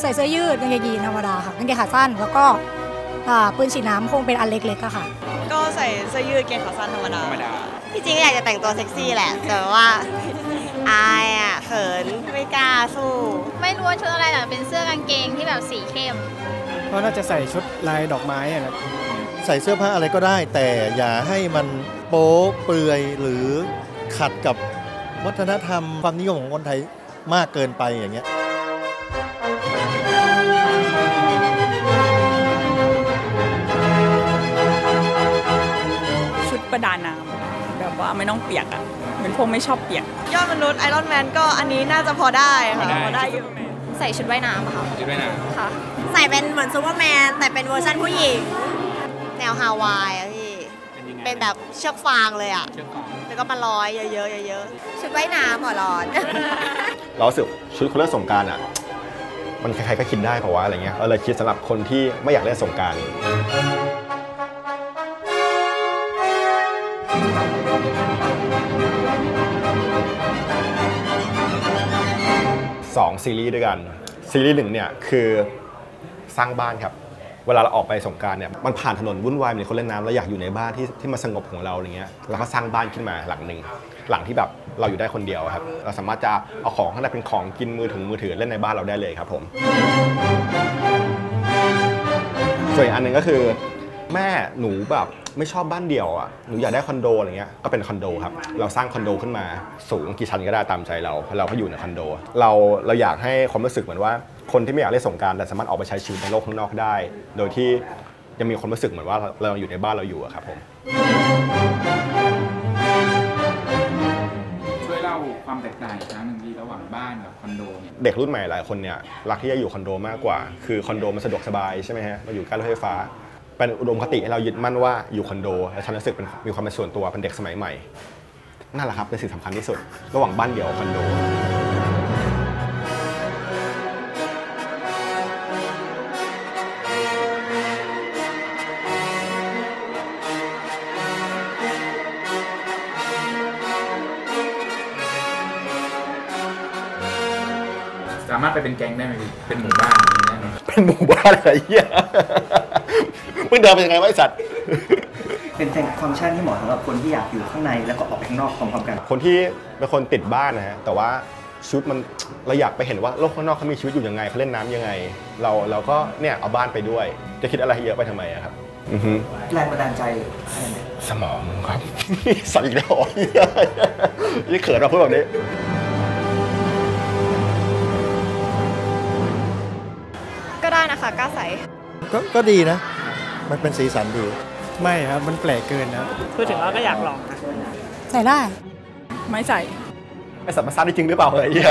ใส่เสื้อยืดกางเกงยีนธรรมดาค่ะกางเกงขาสั้นแล้วก็อ่าปืนฉีดน้ำคงเป็นอันเล็กๆอะค่ะ ก็ใส่เสื้อยืดเกงขาสั้นธรรมดาธรรมดาที่จริงก็อยากจะแต่งตัวเซ็กซี่แหละ แต่ว่าอายอะเขินไม่กล้าสู้ไม่รู้ ว่าชุดอะไรแต่เป็นเสื้อกางเกงที่แบบสีเข้ม ก็น่าจะใส่ชุดลายดอกไม้อะนะใส่เสื้อผ้าอะไรก็ได้ แต่อย่าให้มันโป๊เปลือยหรือขัดกับวัฒนธรรมความนิยมของคนไทยมากเกินไปอย่างเงี้ยชุดประดาน้ำแบบว่าไม่ต้องเปียกอะเป็นพวกไม่ชอบเปียก ยอดมนุษย์ไอรอนแมนก็อันนี้น่าจะพอได้ค่ะพอได้พอได้อยู่ ใส่ชุดว่ายน้ำอะค่ะชุดว่ายน้ค่ะ ใส่เป็นเหมือนซูเปอร์แมนแต่เป็นเวอร์ชันผู้หญิง แนวฮาวายอะพี่ำยังไงเป็นแบบเชือกฟางเลยอะเชือกฟางแล้วก็มาร้อยเยอะๆเยอะๆชุดว่ายน้ำหัวร้อนเรารู้สึกชุดคนเล่นสงกรารอะมันใครๆก็คิดได้เพราะว่าอะไรเงี้ยเราเลยคิดสำหรับคนที่ไม่อยากเล่นสงกราร สองซีรีส์ด้วยกัน ซีรีส์หนึ่งเนี่ยคือสร้างบ้านครับ เวลาเราออกไปสงการเนี่ยมันผ่านถนนวุ่นวายเหมือนคนเล่นน้ำเราอยากอยู่ในบ้านที่ที่มันสงบของเราอะไรเงี้ยเราก็สร้างบ้านขึ้นมาหลังหนึ่งหลังที่แบบเราอยู่ได้คนเดียวครับ เราสามารถจะเอาของข้างในเป็นของกินมือถึงมือถือเล่นในบ้านเราได้เลยครับผมส่วนอีกอันหนึ่งก็คือ แม่หนูแบบ ไม่ชอบบ้านเดี่ยวอะหนูอยากได้คอนโดอะไรเงี้ยก็เป็นคอนโดครับเราสร้างคอนโดขึ้นมาสูงกี่ชั้นก็ได้ตามใจเราเราก็อยู่ในคอนโด เราเราอยากให้ความรู้สึกเหมือนว่า คนที่ไม่อยากเล่นสงกรารแต่สามารถออกไปใช้ชีวิตในโลกข้างนอกได้ โดยที่ยังมีความรู้สึกเหมือนว่าเราอยู่ในบ้านเราอยู่อะครับผมช่วยเล่าความแตกต่างอีกครั้งหนึ่งดีระหว่างบ้านกับคอนโดเนี่ยเด็กรุ่นใหม่หลายคนเนี่ยรักที่จะอยู่คอนโดมากกว่า คือคอนโดมันสะดวกสบายใช่ไหมฮะเราอยู่ใกล้รถไฟฟ้า เป็นอุดมคติให้เรายึดมั่นว่าอยู่คอนโดและฉันรู้สึกเป็นมีความเป็นส่วนตัวเป็นเด็กสมัยใหม่นั่นแหละครับเป็นสิ่งสำคัญที่สุด ระหว่างบ้านเดี่ยวกับคอนโดสามารถไปเป็นแก๊งได้ไหมพี่เป็นหมู่บ้านอย่างนี้ได้ไหมเป็นหมู่บ้านอะไรเหี้ย มึงเดินไปยังไงวะไอสัตว์เป็นฟังก์ชันที่เหมาะสำหรับคนที่อยากอยู่ข้างในแล้วก็ออกไปข้างนอกพร้อมๆกัน คนที่เป็นคนติดบ้านนะฮะแต่ว่าชีวิตมันเราอยากไปเห็นว่าโลกข้างนอกเขามีชีวิตอยู่ยังไงเขาเล่นน้ำยังไง เราเราก็เนี่ยเอาบ้านไปด้วย จะคิดอะไรเยอะไปทำไมอะครับอือฮึแรงบันดาลใจอะไรเนี่ยสมองครับสั่นอีกแล้วเหรอเหี้ยนี่เขินเราพูดแบบนี้ก็ได้นะคะกล้าใส่ก็ก็ดีนะ มันเป็นสีสันดี ไม่ครับ มันแปลกเกินนะพูดถึงเราก็อยากลองนะใส่ได้ ไม่ใส่ไอสัตว์มาซ่าได้จริงหรือเปล่าเฮ้ยเหี้ย